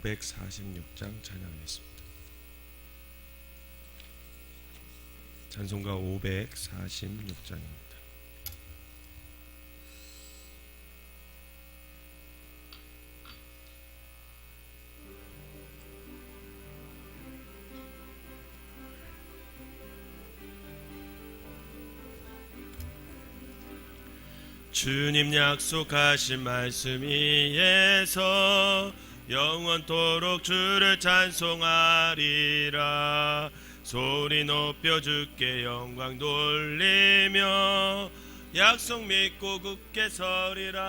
546장 찬양하겠습니다. 찬송가 546장입니다. 주님 약속하신 말씀 위에서 영원토록 주를 찬송하리라. 소리 높여 주께 영광 돌리며 약속 믿고 굳게 서리라.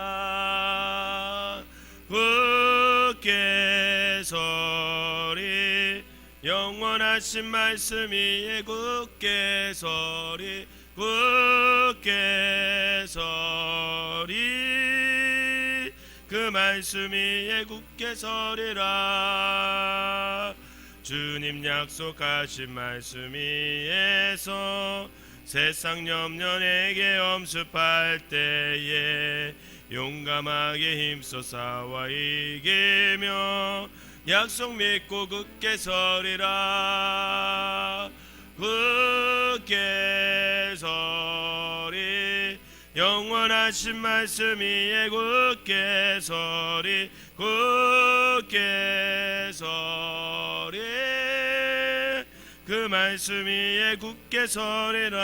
굳게 서리. 영원하신 말씀 위에 굳게 서리. 굳게 서리 그 말씀 위에 굳게 서리라. 주님 약속하신 말씀 위에서 세상 염려 내게 엄습할 때에 용감하게 힘써 싸워 이기며 약속 믿고 굳게 서리라. 굳게 서리 영원하신 말씀 위에 굳게 서리 굳게 서리. 그 말씀 위에 굳게 서리라.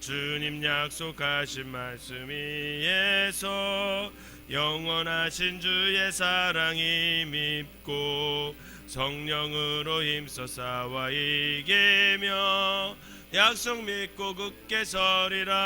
주님 약속하신 말씀 위에서 영원하신 주의 사랑이 밉고 성령으로 힘써 싸워 이기며 약속 믿고 굳게 서리라.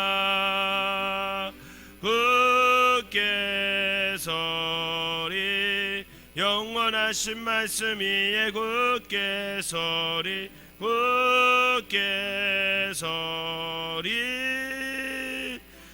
굳게 서리. 영원하신 말씀 위에 굳게 서리. 굳게 서리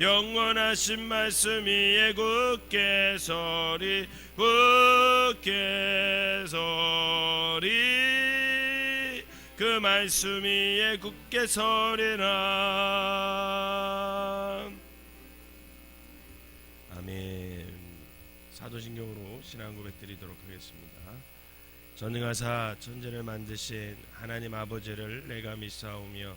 영원하신 말씀 위에 굳게 서리 굳게 서리. 그 말씀 위에 굳게 서리라. 아멘. 사도신경으로 신앙 고백 드리도록 하겠습니다. 전능하사 천지를 만드신 하나님 아버지를 내가 믿사오며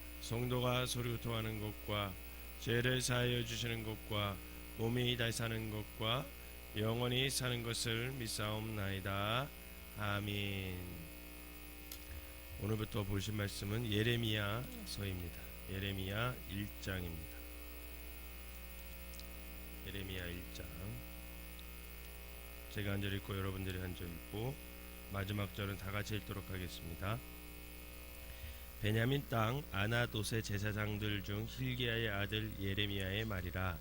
성도가 소리토하는 것과 죄를 사하여 주시는 것과 몸이 다시 사는 것과 영원히 사는 것을 믿사옵나이다. 아멘. 오늘부터 보실 말씀은 예레미야서입니다. 예레미야 1장입니다. 예레미야 1장. 제가 한 절 읽고 여러분들이 한 절 읽고 마지막 절은 다 같이 읽도록 하겠습니다. 베냐민 땅 아나돗의 제사장들 중 힐기야의 아들 예레미야의 말이라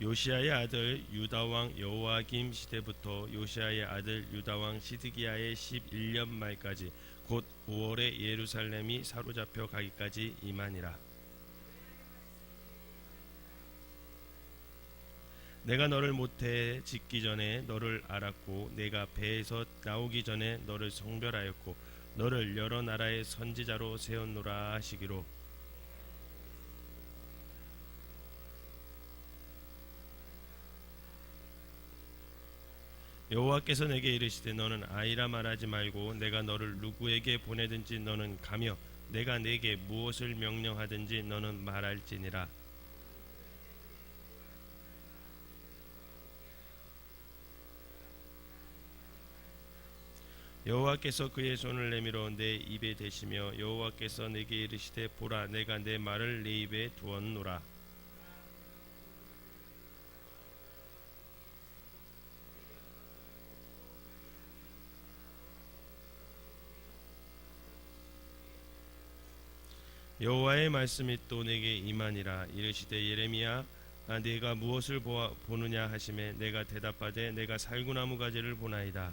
요시아의 아들 유다 왕 여호와김 시대부터 요시아의 아들 유다 왕 시드기야의 11년 말까지 곧 5월에 예루살렘이 사로잡혀 가기까지 이만이라. 내가 너를 모태 짓기 전에 너를 알았고 내가 배에서 나오기 전에 너를 성별하였고 너를 여러 나라의 선지자로 세웠노라 하시기로. 여호와께서 내게 이르시되 너는 아이라 말하지 말고 내가 너를 누구에게 보내든지 너는 가며 내가 내게 무엇을 명령하든지 너는 말할지니라 여호와께서 그의 손을 내밀어 내 입에 대시며 여호와께서 내게 이르시되 보라 내가 내 말을 내 입에 두었노라. 여호와의 말씀이 또 내게 임하니라. 이르시되 예레미야 아, 내가 무엇을 보느냐 하심에 내가 대답하되 내가 살구나무 가지를 보나이다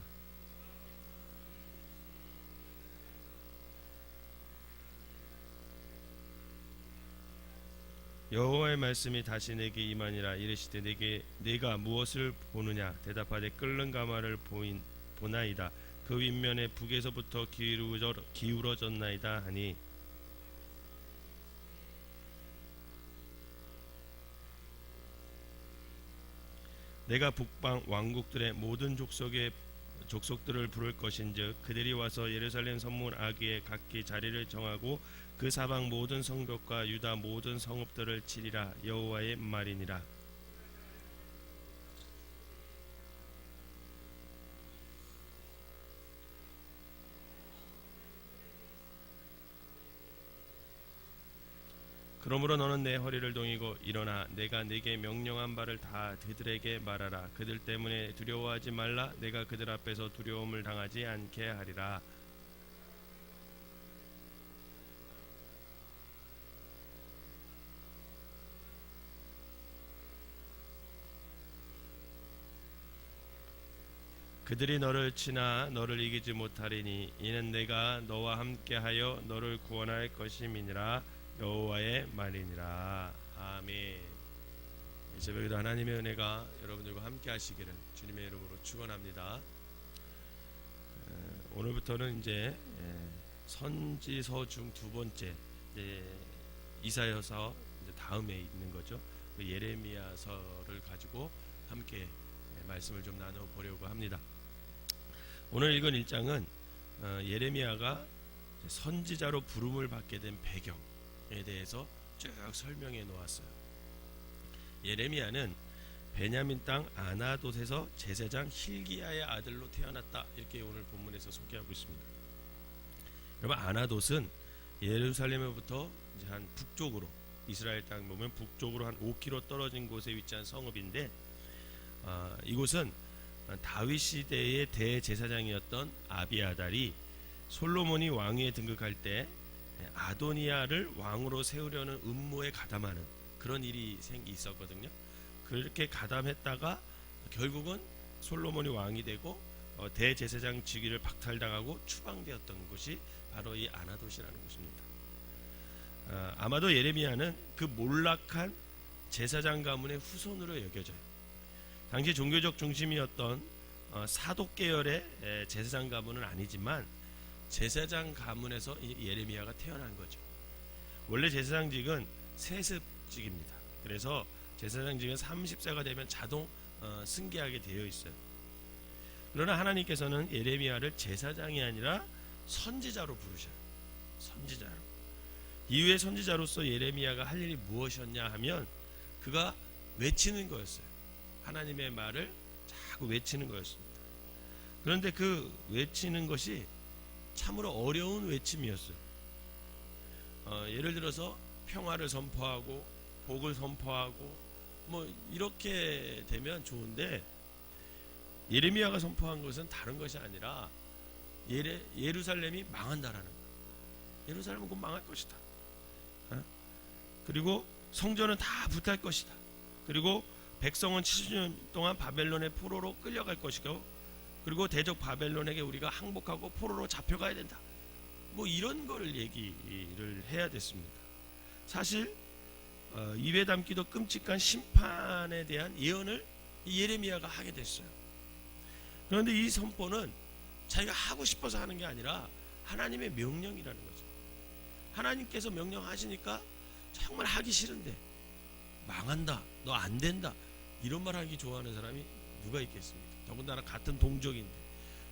여호와의 말씀이 다시 내게 임하니라 이르시되 내게 내가 무엇을 보느냐? 대답하되 끓는 가마를 보인 보나이다. 그 윗면에 북에서부터 기울어져, 기울어졌나이다 하니. 내가 북방 왕국들의 모든 족속의 족속들을 부를 것인즉 그들이 와서 예루살렘 선문 아기에 각기 자리를 정하고 그 사방 모든 성벽과 유다 모든 성읍들을 치리라 여호와의 말이니라 그러므로 너는 내 허리를 동이고 일어나 내가 네게 명령한 바를 다 그들에게 말하라. 그들 때문에 두려워하지 말라. 내가 그들 앞에서 두려움을 당하지 않게 하리라. 그들이 너를 치나 너를 이기지 못하리니 이는 내가 너와 함께하여 너를 구원할 것임이니라 여호와의 말이니라. 아멘. 이 새벽에도 하나님의 은혜가 여러분들과 함께 하시기를 주님의 이름으로 축원합니다. 에, 오늘부터는 이제 에, 선지서 중 두 번째 이사여서 다음에 있는 거죠. 그 예레미야서를 가지고 함께 에, 말씀을 좀 나눠 보려고 합니다. 오늘 읽은 일장은 어, 예레미야가 선지자로 부름을 받게 된 배경에 대해서 쭉 설명해 놓았어요. 예레미야는 베냐민 땅 아나돗에서 제사장 힐기야의 아들로 태어났다 이렇게 오늘 본문에서 소개하고 있습니다. 여러분 아나돗은 예루살렘으로부터 이제 한 북쪽으로 이스라엘 땅 보면 북쪽으로 한 5km 떨어진 곳에 위치한 성읍인데 아, 이곳은 다윗 시대의 대제사장이었던 아비아달이 솔로몬이 왕위에 등극할 때 아도니아를 왕으로 세우려는 음모에 가담하는 그런 일이 생기 있었거든요. 그렇게 가담했다가 결국은 솔로몬이 왕이 되고 어, 대제사장 직위를 박탈당하고 추방되었던 곳이 바로 이 아나돗이라는 곳입니다. 아, 아마도 예레미야는 그 몰락한 제사장 가문의 후손으로 여겨져요. 당시 종교적 중심이었던 어, 사독 계열의 에, 제사장 가문은 아니지만 제사장 가문에서 이 예레미야가 태어난 거죠. 원래 제사장직은 세습직입니다. 그래서 제사장직은 30세가 되면 자동 어, 승계하게 되어 있어요. 그러나 하나님께서는 예레미야를 제사장이 아니라 선지자로 부르셔요. 선지자로. 이후에 선지자로서 예레미야가 할 일이 무엇이었냐 하면 그가 외치는 거였어요. 하나님의 말을 자꾸 외치는 거였습니다. 그런데 그 외치는 것이 참으로 어려운 외침이었어요. 어, 예를 들어서 평화를 선포하고 복을 선포하고 뭐 이렇게 되면 좋은데 예레미야가 선포한 것은 다른 것이 아니라 예레, 예루살렘이 망한다라는 거예요. 예루살렘은 곧 망할 것이다. 어? 그리고 성전은 다 불탈 것이다. 그리고 백성은 70년 동안 바벨론의 포로로 끌려갈 것이고 그리고 대적 바벨론에게 우리가 항복하고 포로로 잡혀가야 된다. 뭐 이런 거를 얘기를 해야 됐습니다. 사실 어, 입에 담기도 끔찍한 심판에 대한 예언을 예레미야가 하게 됐어요. 그런데 이 선포는 자기가 하고 싶어서 하는 게 아니라 하나님의 명령이라는 거죠. 하나님께서 명령하시니까 정말 하기 싫은데 망한다, 너 안 된다 이런 말 하기 좋아하는 사람이 누가 있겠습니까? 더군다나 같은 동족인데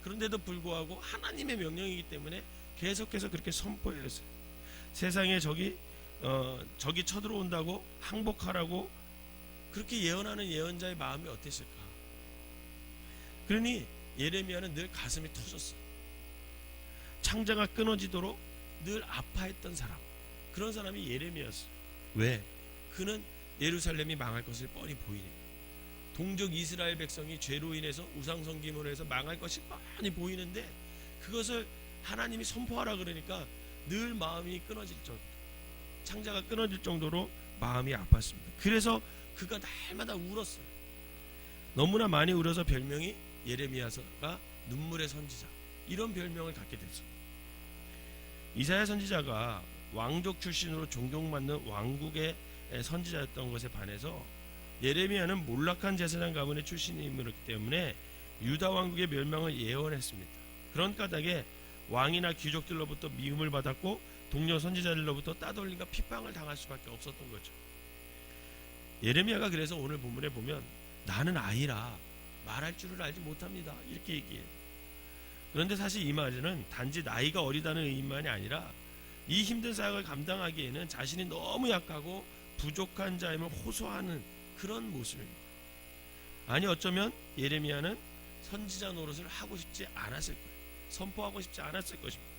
그런데도 불구하고 하나님의 명령이기 때문에 계속해서 그렇게 선포했어요. 세상에 적이 어, 적이 쳐들어온다고 항복하라고 그렇게 예언하는 예언자의 마음이 어땠을까? 그러니 예레미야는 늘 가슴이 터졌어. 창자가 끊어지도록 늘 아파했던 사람 그런 사람이 예레미야였어요. 왜? 그는 예루살렘이 망할 것을 뻔히 보이니 동족 이스라엘 백성이 죄로 인해서 우상 섬김으로 해서 망할 것이 뻔히 보이는데 그것을 하나님이 선포하라 그러니까 늘 마음이 끊어질 정도 창자가 끊어질 정도로 마음이 아팠습니다. 그래서 그가 날마다 울었어요. 너무나 많이 울어서 별명이 예레미야서가 눈물의 선지자 이런 별명을 갖게 됐어요. 이사야 선지자가 왕족 출신으로 존경받는 왕국의 선지자였던 것에 반해서 예레미야는 몰락한 제사장 가문의 출신이었기 때문에 유다 왕국의 멸망을 예언했습니다. 그런 까닭에 왕이나 귀족들로부터 미움을 받았고 동료 선지자들로부터 따돌림과 핍박을 당할 수밖에 없었던 거죠. 예레미야가 그래서 오늘 본문에 보면 나는 아이라 말할 줄을 알지 못합니다. 이렇게 얘기해요. 그런데 사실 이 말은 단지 나이가 어리다는 의미만이 아니라 이 힘든 사역을 감당하기에는 자신이 너무 약하고 부족한 자임을 호소하는 그런 모습입니다. 아니 어쩌면 예레미야는 선지자 노릇을 하고 싶지 않았을 거예요. 선포하고 싶지 않았을 것입니다.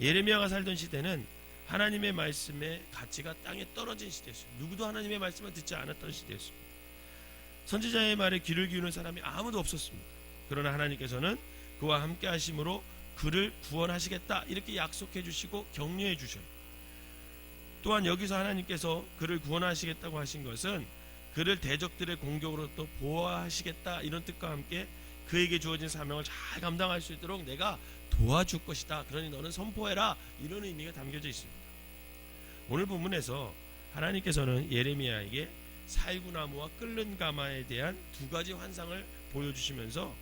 예레미야가 살던 시대는 하나님의 말씀의 가치가 땅에 떨어진 시대였어요. 누구도 하나님의 말씀을 듣지 않았던 시대였습니다. 선지자의 말에 귀를 기우는 사람이 아무도 없었습니다. 그러나 하나님께서는 그와 함께 하심으로 그를 구원하시겠다 이렇게 약속해 주시고 격려해 주셔요. 또한 여기서 하나님께서 그를 구원하시겠다고 하신 것은 그를 대적들의 공격으로부터 보호하시겠다 이런 뜻과 함께 그에게 주어진 사명을 잘 감당할 수 있도록 내가 도와줄 것이다. 그러니 너는 선포해라. 이런 의미가 담겨져 있습니다. 오늘 본문에서 하나님께서는 예레미야에게 살구나무와 끓는 가마에 대한 두 가지 환상을 보여주시면서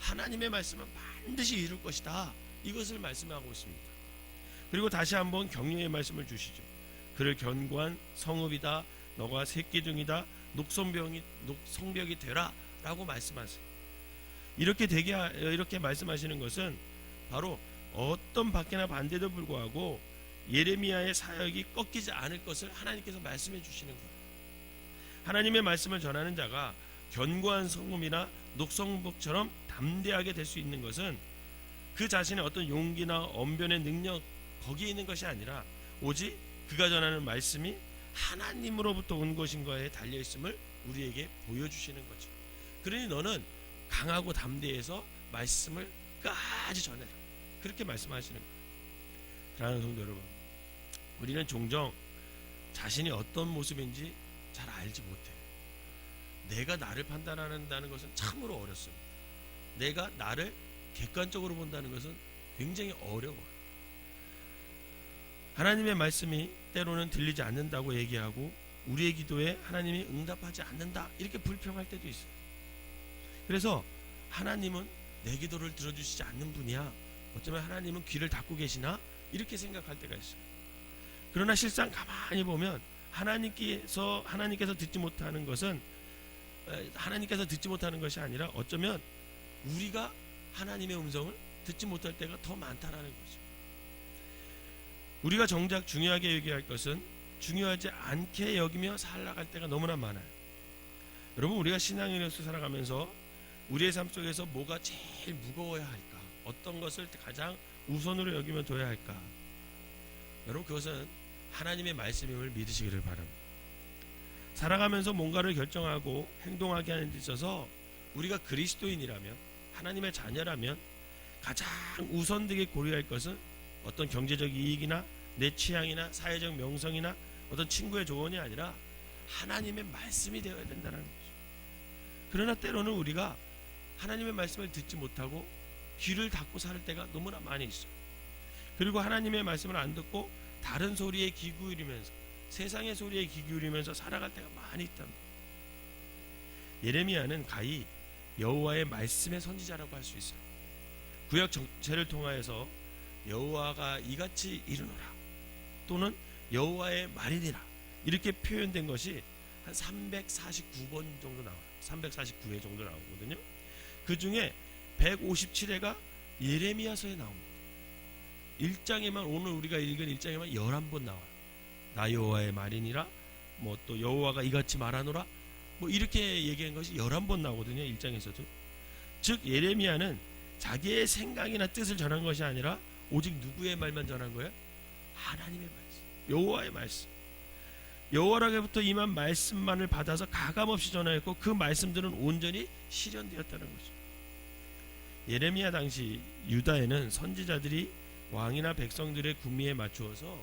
하나님의 말씀은 반드시 이룰 것이다. 이것을 말씀하고 있습니다. 그리고 다시 한번 격려의 말씀을 주시죠. 그를 견고한 성읍이다. 너가 새끼둥이다. 녹성병이 녹성벽이 되라라고 말씀하세요. 이렇게 되게 하- 이렇게 말씀하시는 것은 바로 어떤 박해나 반대도 불구하고 예레미야의 사역이 꺾이지 않을 것을 하나님께서 말씀해 주시는 거예요. 하나님의 말씀을 전하는 자가 견고한 성음이나 녹성북처럼 담대하게 될 수 있는 것은 그 자신의 어떤 용기나 언변의 능력 거기에 있는 것이 아니라 오직 그가 전하는 말씀이 하나님으로부터 온 것인 거에 달려 있음을 우리에게 보여주시는 거죠. 그러니 너는 강하고 담대해서 말씀을 끝까지 전해라. 그렇게 말씀하시는 거예요. 사랑하는 성도 여러분, 우리는 종종 자신이 어떤 모습인지 잘 알지 못해요. 내가 나를 판단한다는 것은 참으로 어렵습니다. 내가 나를 객관적으로 본다는 것은 굉장히 어려워요. 하나님의 말씀이 때로는 들리지 않는다고 얘기하고 우리의 기도에 하나님이 응답하지 않는다 이렇게 불평할 때도 있어요. 그래서 하나님은 내 기도를 들어주시지 않는 분이야. 어쩌면 하나님은 귀를 닫고 계시나 이렇게 생각할 때가 있어요. 그러나 실상 가만히 보면 하나님께서 하나님께서 듣지 못하는 것은 에, 하나님께서 듣지 못하는 것이 아니라 어쩌면 우리가 하나님의 음성을 듣지 못할 때가 더 많다라는 거죠. 우리가 정작 중요하게 얘기할 것은 중요하지 않게 여기며 살아갈 때가 너무나 많아요. 여러분 우리가 신앙인으로서 살아가면서 우리의 삶 속에서 뭐가 제일 무거워야 할까? 어떤 것을 가장 우선으로 여기면 둬야 할까? 여러분 그것은 하나님의 말씀임을 믿으시기를 바랍니다. 살아가면서 뭔가를 결정하고 행동하게 하는 데 있어서 우리가 그리스도인이라면 하나님의 자녀라면 가장 우선되게 고려할 것은 어떤 경제적 이익이나 내 취향이나 사회적 명성이나 어떤 친구의 조언이 아니라 하나님의 말씀이 되어야 된다는 거죠. 그러나 때로는 우리가 하나님의 말씀을 듣지 못하고 귀를 닫고 살 때가 너무나 많이 있어요. 그리고 하나님의 말씀을 안 듣고 다른 소리에 귀 기울이면서 세상의 소리에 귀 기울이면서 살아갈 때가 많이 있답니다. 예레미야는 가히 여호와의 말씀의 선지자라고 할 수 있어요. 구약 정체를 통하여서 여호와가 이같이 이르노라 또는 여호와의 말이니라 이렇게 표현된 것이 한 349번 정도 나와요. 349회 정도 나오거든요. 그 중에 157회가 예레미야서에 나옵니다. 1장에만 오늘 우리가 읽은 1장에만 11번 나와요. 나 여호와의 말이니라 뭐 또 여호와가 이같이 말하노라 뭐 이렇게 얘기한 것이 11번 나오거든요. 1장에서도. 즉 예레미야는 자기의 생각이나 뜻을 전한 것이 아니라 오직 누구의 말만 전한 거예요? 하나님의 말씀, 여호와의 말씀. 여호와에게부터 임한 말씀만을 받아서 가감 없이 전하였고 그 말씀들은 온전히 실현되었다는 거죠. 예레미야 당시 유다에는 선지자들이 왕이나 백성들의 구미에 맞추어서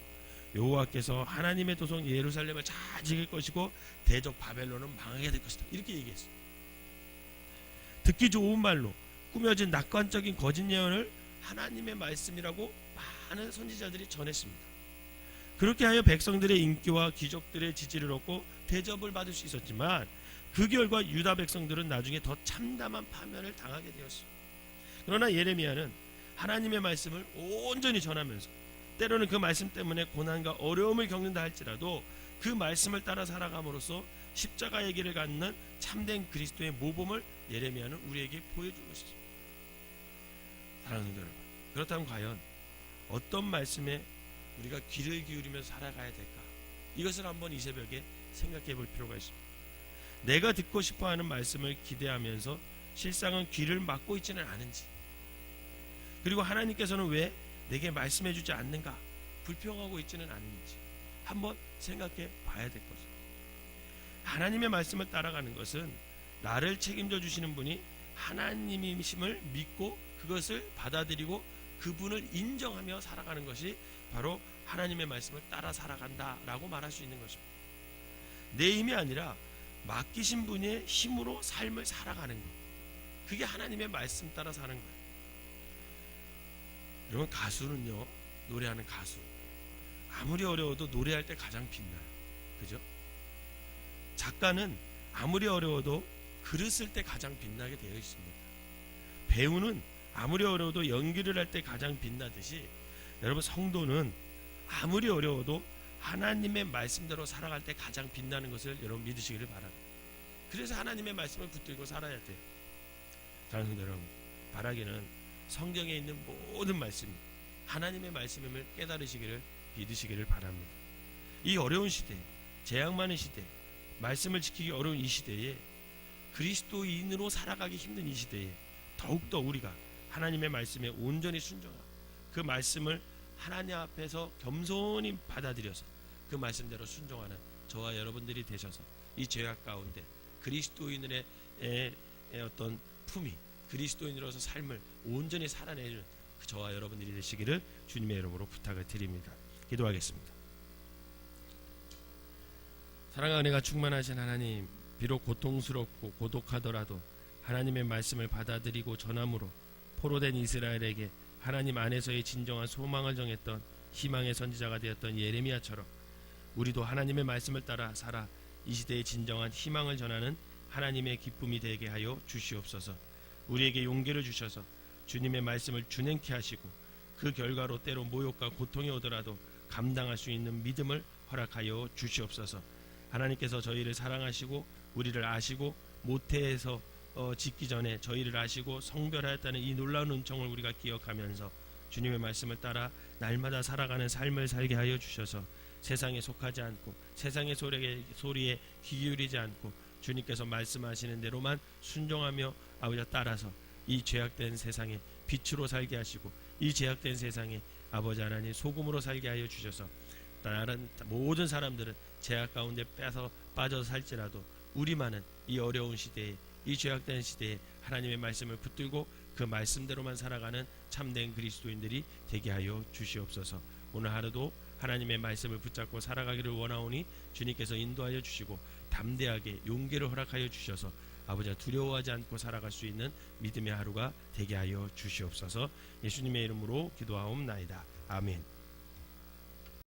여호와께서 하나님의 도성 예루살렘을 잘 지킬 것이고 대적 바벨론은 망하게 될 것이다. 이렇게 얘기했어요. 듣기 좋은 말로 꾸며진 낙관적인 거짓 예언을 하나님의 말씀이라고 많은 선지자들이 전했습니다. 그렇게 하여 백성들의 인기와 귀족들의 지지를 얻고 대접을 받을 수 있었지만 그 결과 유다 백성들은 나중에 더 참담한 파멸을 당하게 되었습니다. 그러나 예레미야는 하나님의 말씀을 온전히 전하면서 때로는 그 말씀 때문에 고난과 어려움을 겪는다 할지라도 그 말씀을 따라 살아감으로써 십자가의 길을 갖는 참된 그리스도의 모범을 예레미야는 우리에게 보여주고 있습니다. 사랑하는 여러분, 그렇다면 과연 어떤 말씀에 우리가 귀를 기울이면서 살아가야 될까? 이것을 한번 이 새벽에 생각해 볼 필요가 있습니다. 내가 듣고 싶어 하는 말씀을 기대하면서 실상은 귀를 막고 있지는 않은지 그리고 하나님께서는 왜 내게 말씀해 주지 않는가 불평하고 있지는 않는지 한번 생각해 봐야 될 것입니다. 하나님의 말씀을 따라가는 것은 나를 책임져 주시는 분이 하나님이심을 믿고 그것을 받아들이고 그분을 인정하며 살아가는 것이 바로 하나님의 말씀을 따라 살아간다라고 말할 수 있는 것입니다. 내 힘이 아니라 맡기신 분의 힘으로 삶을 살아가는 것. 그게 하나님의 말씀 따라 사는 거예요. 여러분 가수는요 노래하는 가수 아무리 어려워도 노래할 때 가장 빛나요. 그죠? 작가는 아무리 어려워도 글을 쓸 때 가장 빛나게 되어 있습니다. 배우는 아무리 어려워도 연기를 할 때 가장 빛나듯이 여러분 성도는 아무리 어려워도 하나님의 말씀대로 살아갈 때 가장 빛나는 것을 여러분 믿으시기를 바랍니다. 그래서 하나님의 말씀을 붙들고 살아야 돼요. 사랑하는 여러분, 바라기는 성경에 있는 모든 말씀이 하나님의 말씀임을 깨달으시기를 믿으시기를 바랍니다. 이 어려운 시대, 재앙 많은 시대, 말씀을 지키기 어려운 이 시대에 그리스도인으로 살아가기 힘든 이 시대에 더욱더 우리가 하나님의 말씀에 온전히 순종하고 그 말씀을 하나님 앞에서 겸손히 받아들여서 그 말씀대로 순종하는 저와 여러분들이 되셔서 이 죄악 가운데 그리스도인의 어떤 품이 그리스도인으로서 삶을 온전히 살아내는 그 저와 여러분들이 되시기를 주님의 이름으로 부탁을 드립니다. 기도하겠습니다. 사랑과 은혜가 충만하신 하나님, 비록 고통스럽고 고독하더라도 하나님의 말씀을 받아들이고 전함으로 포로된 이스라엘에게 하나님 안에서의 진정한 소망을 정했던 희망의 선지자가 되었던 예레미야처럼 우리도 하나님의 말씀을 따라 살아 이 시대의 진정한 희망을 전하는 하나님의 기쁨이 되게 하여 주시옵소서. 우리에게 용기를 주셔서 주님의 말씀을 준행케 하시고 그 결과로 때로 모욕과 고통이 오더라도 감당할 수 있는 믿음을 허락하여 주시옵소서. 하나님께서 저희를 사랑하시고 우리를 아시고 모태에서 어, 짓기 전에 저희를 아시고 성별하였다는 이 놀라운 은총을 우리가 기억하면서 주님의 말씀을 따라 날마다 살아가는 삶을 살게 하여 주셔서 세상에 속하지 않고 세상의 소리에, 소리에 귀 기울이지 않고 주님께서 말씀하시는 대로만 순종하며 아버지 따라서 이 죄악된 세상에 빛으로 살게 하시고 이 죄악된 세상에 아버지 하나님 소금으로 살게 하여 주셔서 다른 모든 사람들은 죄악 가운데 빼서 빠져서 살지라도 우리만은 이 어려운 시대에 이 죄악된 시대에 하나님의 말씀을 붙들고 그 말씀대로만 살아가는 참된 그리스도인들이 되게 하여 주시옵소서. 오늘 하루도 하나님의 말씀을 붙잡고 살아가기를 원하오니 주님께서 인도하여 주시고 담대하게 용기를 허락하여 주셔서 아버지가 두려워하지 않고 살아갈 수 있는 믿음의 하루가 되게 하여 주시옵소서. 예수님의 이름으로 기도하옵나이다. 아멘.